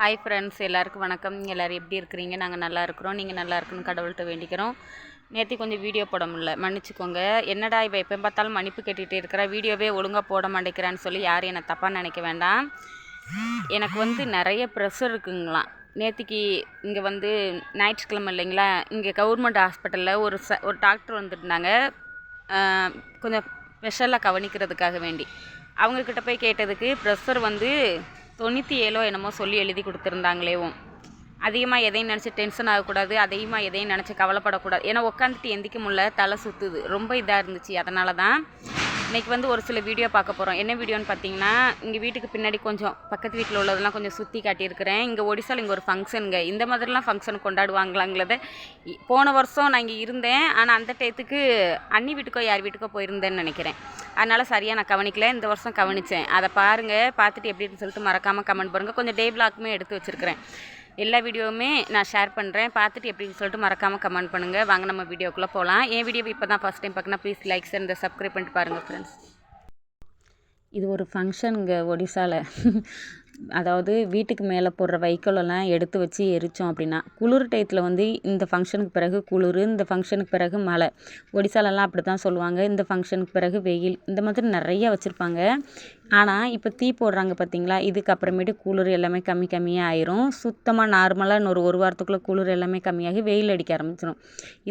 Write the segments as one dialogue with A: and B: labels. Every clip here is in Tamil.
A: ஹாய் ஃப்ரெண்ட்ஸ் எல்லாருக்கும் வணக்கம். எல்லோரும் எப்படி இருக்கிறீங்க? நாங்கள் நல்லா இருக்கிறோம். நீங்கள் நல்லா இருக்குன்னு கடவுள்கிட்ட வேண்டிக்கிறோம். நேற்று கொஞ்சம் வீடியோ போட முடியல. மன்னிச்சுக்கோங்க. என்னடா இப்போ எப்போ பார்த்தாலும் மன்னிப்பு கேட்டுகிட்டே இருக்கிற? வீடியோவே ஒழுங்காக போட மாட்டேங்கிறான்னு சொல்லி யாரும் என்னை தப்பாக நினைக்க வேண்டாம். எனக்கு வந்து நிறைய ப்ரெஷர் இருக்குங்களாம். நேற்றுக்கு இங்கே வந்து ஞாயிற்றுக்கிழமை இல்லைங்களா? இங்கே கவர்மெண்ட் ஹாஸ்பிட்டலில் ஒரு ச ஒரு டாக்டர் வந்துருந்தாங்க. கொஞ்சம் ஸ்பெஷலாக கவனிக்கிறதுக்காக வேண்டி. அவங்கக்கிட்ட போய் கேட்டதுக்கு ப்ரெஷர் வந்து தொண்ணூற்றி ஏழோ என்னமோ சொல்லி எழுதி கொடுத்துருந்தாங்களேவும். அதிகமாக எதையும் நினச்சி டென்ஷன் ஆகக்கூடாது அதிகமாக எதையும் நினச்சி கவலைப்படக்கூடாது. ஏன்னா உட்காந்துட்டு எந்திக்க முடியல தலை சுற்றுது ரொம்ப இதாக இருந்துச்சு. அதனால தான் இன்றைக்கி வந்து ஒரு சில வீடியோ பார்க்க போகிறோம் என்ன வீடியோன்னு பார்த்தீங்கன்னா இங்கே வீட்டுக்கு பின்னாடி கொஞ்சம் பக்கத்து வீட்டில் உள்ளதெல்லாம் கொஞ்சம் சுற்றி காட்டியிருக்கிறேன். இங்கே ஒடிசாவில் இங்கே ஒரு ஃபங்க்ஷனுங்க இந்த மாதிரிலாம் ஃபங்க்ஷன் கொண்டாடுவாங்களாங்கிறத போன வருஷம் நான் இங்கே இருந்தேன். ஆனால் அந்த டயத்துக்கு அண்ணி வீட்டுக்கோ யார் வீட்டுக்கோ போயிருந்தேன்னு நினைக்கிறேன். அதனால் சரியாக நான் கவனிக்கல. இந்த வருஷம் கவனித்தேன் அதை பாருங்கள் பார்த்துட்டு எப்படின்னு சொல்லிட்டு மறக்காமல் கமெண்ட் பண்ணுங்கள் கொஞ்சம் டே பிளாக்குமே எடுத்து வச்சுருக்கிறேன். எல்லா வீடியோவுமே நான் ஷேர் பண்ணுறேன் பார்த்துட்டு எப்படின்னு சொல்லிட்டு மறக்காமல் கமெண்ட் பண்ணுங்கள் வாங்க நம்ம வீடியோக்குள்ளே போகலாம் என் வீடியோ இப்போ தான் ஃபஸ்ட் டைம் பார்க்கணும் ப்ளீஸ் லைக்ஸ் அண்ட் சப்ஸ்கிரைப் பண்ணிட்டு பாருங்கள் ஃப்ரெண்ட்ஸ் இது ஒரு ஃபங்க்ஷனுங்க ஒடிசாவில் அதாவது வீட்டுக்கு மேலே போடுற வைக்கோலெல்லாம் எடுத்து வச்சு எரித்தோம் அப்படின்னா குளிர் டயத்தில் வந்து இந்த ஃபங்க்ஷனுக்கு பிறகு குளிர் இந்த ஃபங்க்ஷனுக்கு பிறகு மழை ஒடிசாலெல்லாம் அப்படி தான் சொல்லுவாங்க. இந்த ஃபங்க்ஷனுக்கு பிறகு வெயில் இந்த மாதிரி நிறைய வச்சுருப்பாங்க. ஆனால் இப்போ தீ போடுறாங்க பார்த்தீங்களா? இதுக்கு அப்புறமேட்டு குளிர் எல்லாமே கம்மி கம்மியாக ஆயிரும். சுத்தமாக நார்மலாக இன்னொரு ஒரு வாரத்துக்குள்ளே குளிர் எல்லாமே கம்மியாகி வெயில் அடிக்க ஆரம்பிச்சிடும்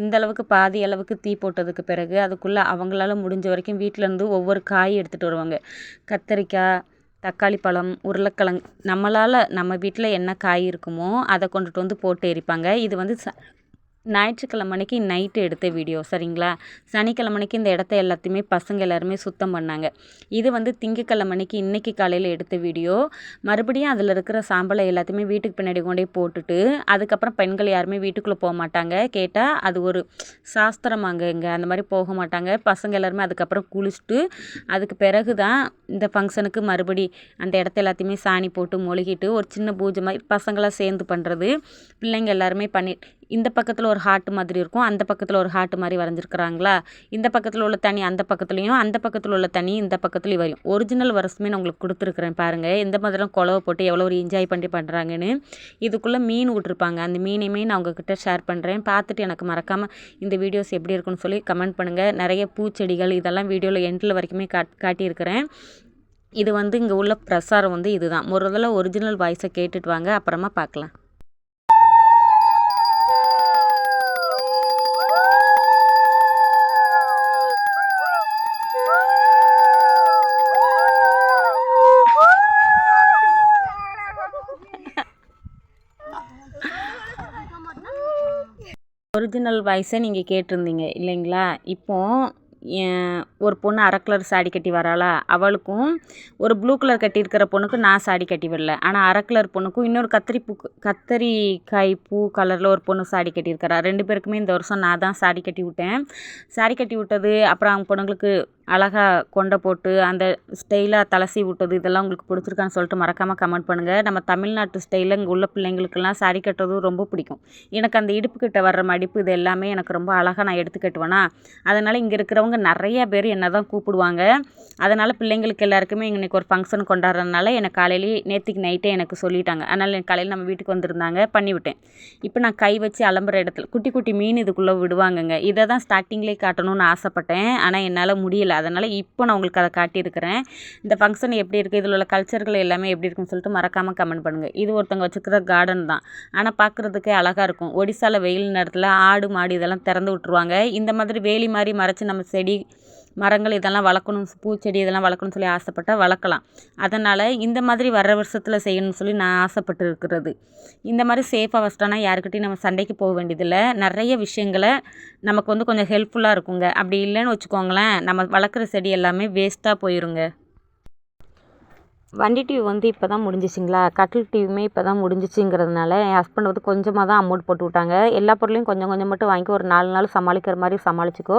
A: இந்த அளவுக்கு பாதி அளவுக்கு தீ போட்டதுக்கு பிறகு அதுக்குள்ளே அவங்களால முடிஞ்ச வரைக்கும் வீட்டிலேருந்து ஒவ்வொரு காய் எடுத்துகிட்டு வருவாங்க. கத்தரிக்காய் தக்காளி பழம் உருளைக்கிழங்கு நம்மளால் நம்ம வீட்டில் என்ன காய் இருக்குமோ அதை கொண்டுட்டு வந்து போட்டு எரிப்பாங்க. இது வந்து ச ஞாயிற்றுக்கிழமை அன்னைக்கு நைட்டு எடுத்த வீடியோ சரிங்களா? சனிக்கிழமை அன்னைக்கு இந்த இடத்த எல்லாத்தையுமே பசங்க எல்லாருமே சுத்தம் பண்ணாங்க. இது வந்து திங்கக்கிழமை அன்னைக்கு இன்றைக்கி காலையில் எடுத்த வீடியோ மறுபடியும் அதில் இருக்கிற சாம்பலை எல்லாத்தையுமே வீட்டுக்கு பின்னாடி கொண்டே போட்டுட்டு அதுக்கப்புறம் பெண்கள் யாருமே வீட்டுக்குள்ளே போக மாட்டாங்க. கேட்டால் அது ஒரு சாஸ்திரமாங்க இங்கே அந்த மாதிரி போக மாட்டாங்க. பசங்க எல்லாருமே அதுக்கப்புறம் குளிச்சுட்டு அதுக்கு பிறகு தான் இந்த ஃபங்க்ஷனுக்கு மறுபடி அந்த இடத்த எல்லாத்தையுமே சாணி போட்டு மொழுகிட்டு ஒரு சின்ன பூஜை மாதிரி பசங்களாம் சேர்ந்து பண்ணுறது பிள்ளைங்க எல்லாருமே பண்ணி இந்த பக்கத்தில் ஒரு ஹார்ட் மாதிரி இருக்கும். அந்த பக்கத்தில் ஒரு ஹார்ட் மாதிரி வரைஞ்சிருக்கிறாங்களா? இந்த பக்கத்தில் உள்ள தனி அந்த பக்கத்துலேயும் அந்த பக்கத்தில் உள்ள தனி இந்த பக்கத்துலேயும் வரையும் ஒரிஜினல் வருஷமே நான் உங்களுக்கு கொடுத்துருக்குறேன் பாருங்கள் எந்த மாதிரிலாம் குழவை போட்டு எவ்வளோ ஒரு என்ஜாய் பண்ணி பண்ணுறாங்கன்னு இதுக்குள்ளே மீன் விட்ருப்பாங்க அந்த மீனையுமே நான் உங்ககிட்ட ஷேர் பண்ணுறேன் பார்த்துட்டு எனக்கு மறக்காமல் இந்த வீடியோஸ் எப்படி இருக்குன்னு சொல்லி கமெண்ட் பண்ணுங்கள் நிறைய பூச்செடிகள் இதெல்லாம் வீடியோவில் எண்டில் வரைக்குமே காட் காட்டியிருக்கிறேன். இது வந்து இங்கே உள்ள பிரசாரம் வந்து இதுதான். ஒரு தடவை ஒரிஜினல் வாய்ஸை கேட்டுட்டு வாங்க. அப்புறமா பார்க்கலாம். ஒரிஜினல் வாய்ஸை நீங்கள் கேட்டிருந்தீங்க இல்லைங்களா? இப்போது ஒரு பொண்ணு அரை கலர் சாடி கட்டி வராளா? அவளுக்கும் ஒரு ப்ளூ கலர் கட்டியிருக்கிற பொண்ணுக்கு நான் சாடி கட்டி விடல ஆனால் அரை கலர் பொண்ணுக்கும் இன்னொரு கத்திரி பூ கத்தரிக்காய் பூ கலரில் ஒரு பொண்ணு சாடி கட்டியிருக்கிறா. ரெண்டு பேருக்குமே இந்த வருஷம் நான் தான் சாடி கட்டி விட்டேன். சாடி கட்டி விட்டது அப்புறம் அவங்க பொண்ணுங்களுக்கு அழகாக கொண்டை போட்டு அந்த ஸ்டைலாக தலசி விட்டது இதெல்லாம் உங்களுக்கு பிடிச்சிருக்கான்னு சொல்லிட்டு மறக்காமல் கமெண்ட் பண்ணுங்கள் நம்ம தமிழ்நாட்டு ஸ்டைலில் இங்கே உள்ள பிள்ளைங்களுக்கெல்லாம் சாரி கட்டுறதும் ரொம்ப பிடிக்கும். எனக்கு அந்த இடுப்பு கிட்ட வர்ற மடிப்பு இது எல்லாமே எனக்கு ரொம்ப அழகாக நான் எடுத்து கட்டுவேனா? அதனால் இங்கே இருக்கிறவங்க நிறைய பேர் என்ன தான் கூப்பிடுவாங்க. அதனால் பிள்ளைங்களுக்கு எல்லாருக்குமே இன்றைக்கி ஒரு ஃபங்க்ஷன் கொண்டாடுறதுனால எனக்கு காலையிலேயே நேற்றுக்கு நைட்டே எனக்கு சொல்லிட்டாங்க. அதனால் எனக்கு காலையில் நம்ம வீட்டுக்கு வந்திருந்தாங்க பண்ணிவிட்டேன். இப்போ நான் கை வச்சு அலம்புற இடத்துல குட்டி குட்டி மீன் இதுக்குள்ளே விடுவாங்கங்க. இதை தான் ஸ்டார்டிங்லேயே காட்டணும்னு ஆசைப்பட்டேன். ஆனால் என்னால் முடியலை. அதனால் இப்போ நான் உங்களுக்கு அதை காட்டியிருக்கிறேன். இந்த ஃபங்க்ஷன் எப்படி இருக்குது இதில் உள்ள கல்ச்சர்கள் எல்லாமே எப்படி இருக்குன்னு சொல்லிட்டு மறக்காமல் கமெண்ட் பண்ணுங்கள் இது ஒருத்தவங்க வச்சுக்கிற கார்டன் தான். ஆனால் பார்க்குறதுக்கே அழகாக இருக்கும். ஒடிசாவில் வெயில் நேரத்தில் ஆடு மாடு இதெல்லாம் திறந்து விட்ருவாங்க இந்த மாதிரி வேலி மாதிரி மறைச்சி நம்ம செடி மரங்கள் இதெல்லாம் வளர்க்கணும் பூச்செடி இதெல்லாம் வளர்க்கணும்னு சொல்லி ஆசைப்பட்டால் வளர்க்கலாம். அதனால் இந்த மாதிரி வர வருஷத்தில் செய்யணும்னு சொல்லி நான் ஆசைப்பட்டு இருக்கிறது இந்த மாதிரி சேஃபாக வச்சிட்டோன்னா யாருக்கிட்டையும் நம்ம சண்டைக்கு போக வேண்டியதில்லை. நிறைய விஷயங்களை நமக்கு வந்து கொஞ்சம் ஹெல்ப்ஃபுல்லாக இருக்குங்க. அப்படி இல்லைன்னு வச்சுக்கோங்களேன் நம்ம வளர்க்குற செடி எல்லாமே வேஸ்ட்டாக போயிருங்க. வண்டி டிவி வந்து இப்போ தான் முடிஞ்சிச்சிங்களா? கட்டில் டிவியுமே இப்போ தான் முடிஞ்சிச்சுங்கிறதுனால என் ஹஸ்பண்ட் வந்து கொஞ்சமாக தான் அமௌண்ட் போட்டு விட்டாங்க. எல்லா பொருளையும் கொஞ்சம் கொஞ்சம் மட்டும் வாங்கி ஒரு நாலு நாள் சமாளிக்கிற மாதிரி சமாளிச்சுக்கோ.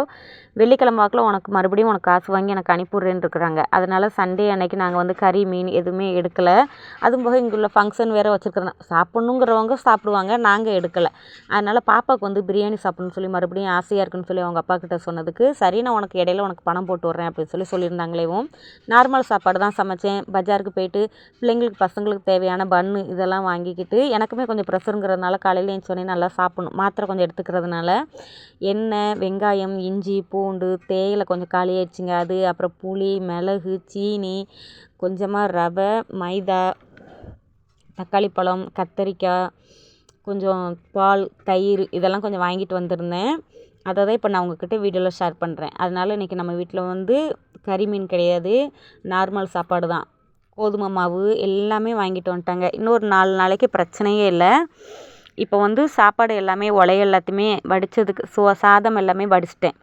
A: வெள்ளிக்கிழமை வாக்கில் உனக்கு மறுபடியும் உனக்கு காசு வாங்கி எனக்கு அனுப்பிவிட்றேன்னு இருக்கிறாங்க. அதனால் சண்டே அன்னைக்கு நாங்கள் வந்து கறி மீன் எதுவுமே எடுக்கலை. அதுவும் போக இங்கே உள்ள ஃபங்க்ஷன் வேறு வச்சுருக்கிறேன் சாப்பிட்ணுங்கிறவங்க சாப்பிடுவாங்க நாங்கள் எடுக்கலை. அதனால் பாப்பாவுக்கு வந்து பிரியாணி சாப்பிட்ணுன்னு சொல்லி மறுபடியும் ஆசையாக இருக்குன்னு சொல்லி அவங்க அப்பா கிட்ட சொன்னதுக்கு சரி நான் உனக்கு இடையில உனக்கு பணம் போட்டு விட்றேன் அப்படின்னு சொல்லி சொல்லியிருந்தாங்களேவும் நார்மல் சாப்பாடு தான் சமைச்சேன். பஜாருக்கு ஸ்கூலுக்கு போயிட்டு பிள்ளைங்களுக்கு பசங்களுக்கு தேவையான பன்னு இதெல்லாம் வாங்கிக்கிட்டு எனக்குமே கொஞ்சம் ப்ரெஷருங்கிறதுனால காலையில் எழுந்தோடனே நல்லா சாப்பிட்ணும். மாத்திரை கொஞ்சம் எடுத்துக்கிறதுனால எண்ணெய் வெங்காயம் இஞ்சி பூண்டு தேயிலை கொஞ்சம் காலியாகிடுச்சிங்க அது அப்புறம் புளி மிளகு சீனி கொஞ்சமாக ரவை மைதா தக்காளி பழம் கத்தரிக்காய் கொஞ்சம் பால் தயிர் இதெல்லாம் கொஞ்சம் வாங்கிட்டு வந்திருந்தேன். அதை தான் இப்போ நான் உங்ககிட்ட வீடியோவில் ஷேர் பண்ணுறேன் அதனால் இன்றைக்கி நம்ம வீட்டில் வந்து கறி மீன் கிடையாது. நார்மல் சாப்பாடு தான். கோதுமை மாவு எல்லாமே வாங்கிட்டு வந்துட்டாங்க. இன்னொரு நாலு நாளைக்கு பிரச்சனையே இல்லை. இப்போ வந்து சாப்பாடு எல்லாமே உலைய எல்லாத்தையுமே வடித்ததுக்கு சோ சாதம் எல்லாமே வடிச்சிட்டேன்.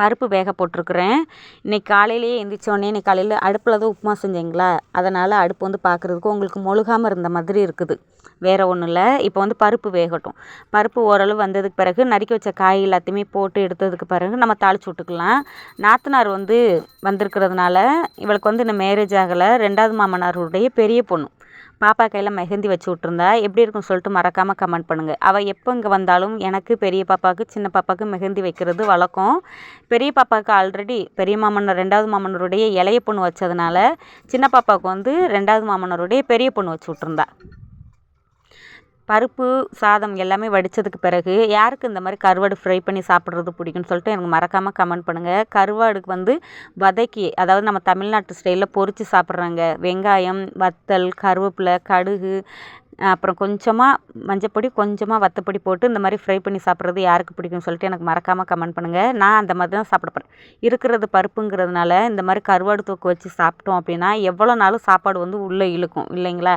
A: பருப்பு வேக போட்டிருக்குறேன். இன்றைக்கி காலையிலேயே எழுந்திரிச்சோடனே இன்றைக்கி காலையில் அடுப்பில் தான் உப்புமா செஞ்சேங்களா? அதனால் அடுப்பு வந்து பார்க்குறதுக்கு உங்களுக்கு மொழுகாமல் இருந்த மாதிரி இருக்குது. வேறு ஒன்றும் இல்லை. இப்போ வந்து பருப்பு வேகட்டும். பருப்பு ஓரளவு வந்ததுக்கு பிறகு நறுக்கி வச்ச காய் எல்லாத்தையுமே போட்டு எடுத்ததுக்கு பிறகு நம்ம தாளிச்சு விட்டுக்கலாம். நாத்தனார் வந்து வந்திருக்கிறதுனால இவளுக்கு வந்து இன்னும் மேரேஜ் ஆகலை. ரெண்டாவது மாமனாருடைய பெரிய பொண்ணு. பாப்பா கையில் மெஹந்தி வச்சு விட்ருந்தா எப்படி இருக்குன்னு சொல்லிட்டு மறக்காமல் கமெண்ட் பண்ணுங்கள் அவள் எப்போ இங்கே வந்தாலும் எனக்கு பெரிய பாப்பாவுக்கு சின்ன பாப்பாவுக்கு மெஹந்தி வைக்கிறது வழக்கம். பெரிய பாப்பாவுக்கு ஆல்ரெடி பெரிய மாமன்னர் ரெண்டாவது மாமன்னருடைய இளைய பொண்ணு வச்சதுனால சின்ன பாப்பாவுக்கு வந்து ரெண்டாவது மாமன்னருடைய பெரிய பொண்ணு வச்சு விட்ருந்தா பருப்பு சாதம் எல்லாமே வடித்ததுக்கு பிறகு யாருக்கு இந்த மாதிரி கருவாடு ஃப்ரை பண்ணி சாப்பிட்றது பிடிக்கும்னு சொல்லிட்டு எனக்கு மறக்காமல் கமெண்ட் பண்ணுங்கள் கருவாடுக்கு வந்து வதக்கி அதாவது நம்ம தமிழ்நாட்டு ஸ்டைலில் பொறிச்சு சாப்பிட்றாங்க. வெங்காயம் வத்தல் கருவேப்பிலை கடுகு அப்புறம் கொஞ்சமாக மஞ்சப்பொடி கொஞ்சமாக வத்தப்பொடி போட்டு இந்த மாதிரி ஃப்ரை பண்ணி சாப்பிட்றது யாருக்கு பிடிக்கும்னு சொல்லிட்டு எனக்கு மறக்காமல் கமெண்ட் பண்ணுங்கள் நான் அந்த மாதிரி தான் சாப்பிட போகிறேன் இருக்கிறது பருப்புங்கிறதுனால இந்த மாதிரி கருவாடு தூக்கு வச்சு சாப்பிட்டோம் அப்படின்னா எவ்வளோ நாளும் சாப்பாடு வந்து உள்ளே இழுக்கும் இல்லைங்களா?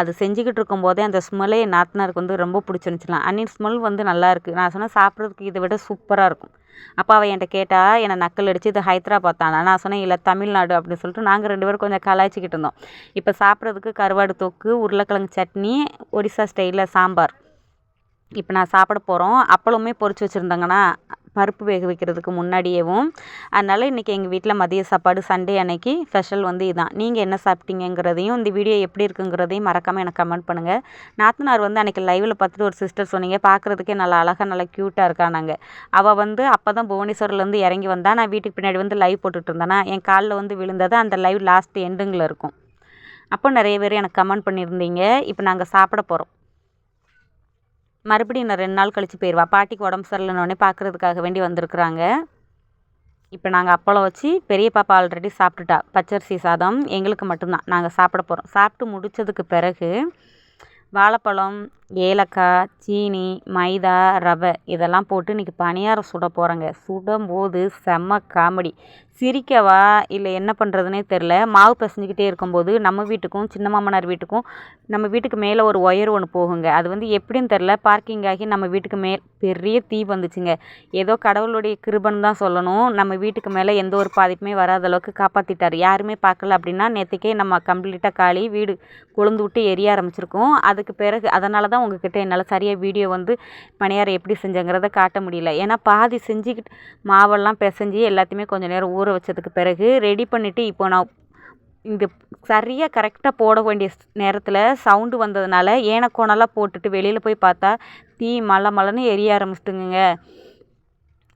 A: அது செஞ்சுக்கிட்டு இருக்கும்போதே அந்த ஸ்மெல்லே என் நாத்தனாருக்கு வந்து ரொம்ப பிடிச்சிருந்துச்சுலாம் அன்னின் ஸ்மெல் வந்து நல்லா இருக்குது நான் சொன்னேன் சாப்பிட்றதுக்கு இதை விட சூப்பராக இருக்கும். அப்போ அவள் என்கிட்ட கேட்டால் என்னை நக்கல் அடித்து இது ஹைதராபாத் தானா? நான் சொன்னேன் இல்லை தமிழ்நாடு அப்படின்னு சொல்லிட்டு நாங்கள் ரெண்டு பேரும் கொஞ்சம் கலாய்ச்சிக்கிட்டு இருந்தோம். இப்போ சாப்பிட்றதுக்கு கருவாடு தொக்கு உருளைக்கிழங்கு சட்னி ஒடிசா ஸ்டைலில் சாம்பார். இப்போ நான் சாப்பிட போகிறோம் அப்பளமே பொறிச்சு வச்சுருந்தாங்கன்னா பருப்பு வேக வைக்கிறதுக்கு முன்னாடியேவும். அதனால் இன்றைக்கி எங்கள் வீட்டில் மதிய சாப்பாடு சண்டே அன்னைக்கு ஸ்பெஷல் வந்து இதுதான் நீங்கள் என்ன சாப்பிட்டீங்கிறதையும் இந்த வீடியோ எப்படி இருக்குங்கிறதையும் மறக்காமல் எனக்கு கமெண்ட் பண்ணுங்கள் நாத்தனார் வந்து அன்றைக்கி லைவில் பார்த்துட்டு ஒரு சிஸ்டர் சொன்னீங்க பார்க்குறதுக்கே நல்லா அழகாக நல்லா க்யூட்டாக இருக்கானாங்க. அவள் வந்து அப்போ தான் புவனேஸ்வரிலேருந்து இறங்கி வந்தால் நான் வீட்டுக்கு பின்னாடி வந்து லைவ் போட்டுட்டு இருந்தேனா. என் காலில் வந்து விழுந்தது அந்த லைவ் லாஸ்ட் எண்டுங்கில் இருக்கும். அப்போ நிறைய பேர் எனக்கு கமெண்ட் பண்ணியிருந்தீங்க. இப்போ நாங்கள் சாப்பிட போகிறோம் மறுபடியும் இன்னும் ரெண்டு நாள் கழித்து போயிடுவா பாட்டிக்கு உடம்பு சரியில்லைன்னொடனே பார்க்குறதுக்காக வேண்டி வந்திருக்குறாங்க. இப்போ நாங்கள் அப்பளம் வச்சு பெரிய பாப்பா ஆல்ரெடி சாப்பிட்டுட்டா. பச்சரிசி சாதம் எங்களுக்கு மட்டும்தான். நாங்கள் சாப்பிட போகிறோம் சாப்பிட்டு முடித்ததுக்கு பிறகு வாழைப்பழம் ஏலக்காய் சீனி மைதா ரவை இதெல்லாம் போட்டு இன்றைக்கி பணியாரம் சுட போகிறேங்க சுடும்போது செம்ம காமெடி. சிரிக்கவா இல்லை என்ன பண்ணுறதுனே தெரில மாவு பிசைஞ்சிக்கிட்டே இருக்கும்போது நம்ம வீட்டுக்கும் சின்ன மாமனார் வீட்டுக்கும் நம்ம வீட்டுக்கு மேலே ஒரு ஒயர் ஒன்று போகுங்க. அது வந்து எப்படின்னு தெரில பார்க்கிங் ஆகி நம்ம வீட்டுக்கு மேல் பெரிய தீ வந்துச்சுங்க. ஏதோ கடவுளுடைய கிருபன் தான் சொல்லணும். நம்ம வீட்டுக்கு மேலே எந்த ஒரு பாதிப்புமே வராத அளவுக்கு காப்பாற்றிட்டார் யாருமே பார்க்கல அப்படின்னா நேற்றுக்கே நம்ம கம்ப்ளீட்டாக காலி வீடு கொழுந்து விட்டு எரிய ஆரம்பிச்சிருக்கோம். அதுக்கு பிறகு அதனால தான் உங்ககிட்ட என்னால் சரியாக வீடியோ வந்து பணியாரம் எப்படி செஞ்சேங்கிறத காட்ட முடியல. ஏன்னா பாதி செஞ்சுக்கிட்டு மாவெல்லாம் பிசைஞ்சு எல்லாத்தையுமே கொஞ்சம் நேரம் ஊற வச்சதுக்கு பிறகு ரெடி பண்ணிவிட்டு இப்போ நான் இந்த சரியாக கரெக்டாக போட வேண்டிய நேரத்தில் சவுண்டு வந்ததுனால ஏனக்கோணெல்லாம் போட்டுட்டு வெளியில் போய் பார்த்தா தீ மலை மலைன்னு எரிய ஆரம்பிச்சிட்டுங்க.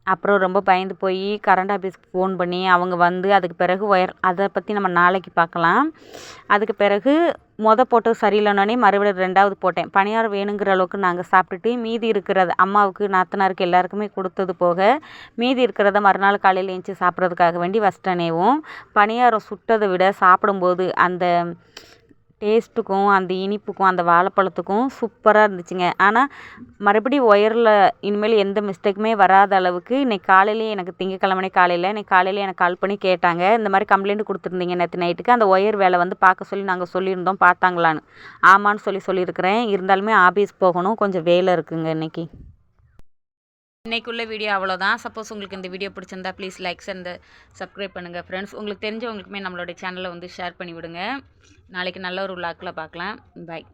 A: அப்புறம் ரொம்ப பயந்து போய் கரண்ட் ஆஃபீஸ்க்கு ஃபோன் பண்ணி அவங்க வந்து அதுக்கு பிறகு ஒயர் அதை பற்றி நம்ம நாளைக்கு பார்க்கலாம். அதுக்கு பிறகு மொதல் போட்டது சரியில்லைனோடனே மறுபடியும் ரெண்டாவது போட்டேன். பணியாரம் வேணுங்கிற அளவுக்கு நாங்கள் சாப்பிட்டுட்டு மீதி இருக்கிறது அம்மாவுக்கு நாத்தனாருக்கு எல்லாருக்குமே கொடுத்தது போக மீதி இருக்கிறத மறுநாள் காலையில் எழுந்துச்சி சாப்பிட்றதுக்காக வேண்டி வச்சிட்டனேவும். பணியாரம் சுட்டதை விட சாப்பிடும்போது அந்த டேஸ்ட்டுக்கும் அந்த இனிப்புக்கும் அந்த வாழைப்பழத்துக்கும் சூப்பராக இருந்துச்சுங்க. ஆனால் மறுபடியும் ஒயரில் இனிமேல் எந்த மிஸ்டேக்குமே வராத அளவுக்கு இன்றைக்கி காலையிலே எனக்கு திங்கக்கிழமனே காலையில் இன்றைக்கி காலையில் எனக்கு கால் பண்ணி கேட்டாங்க. இந்த மாதிரி கம்ப்ளைண்ட் கொடுத்துருந்தீங்க நேற்று நைட்டுக்கு. அந்த ஒயர் வேலை வந்து பார்க்க சொல்லி நாங்கள் சொல்லியிருந்தோம் பார்த்தாங்களான்னு. ஆமான்னு சொல்லி சொல்லியிருக்கிறேன். இருந்தாலுமே ஆஃபீஸ் போகணும். கொஞ்சம் வேலை இருக்குங்க இன்றைக்கி இன்றைக்குள்ள வீடியோ அவ்வளோதான் சப்போஸ் உங்களுக்கு இந்த வீடியோ பிடிச்சிருந்தா ப்ளீஸ் லைக்ஸ் அண்ட் சப்ஸ்கிரைப் பண்ணுங்கள் ஃப்ரெண்ட்ஸ் உங்களுக்கு தெரிஞ்சவங்களுக்குமே நம்மளோட சேனலை வந்து ஷேர் பண்ணி விடுங்க நாளைக்கு நல்ல ஒரு விளாக்கில் பார்க்கலாம். பாய்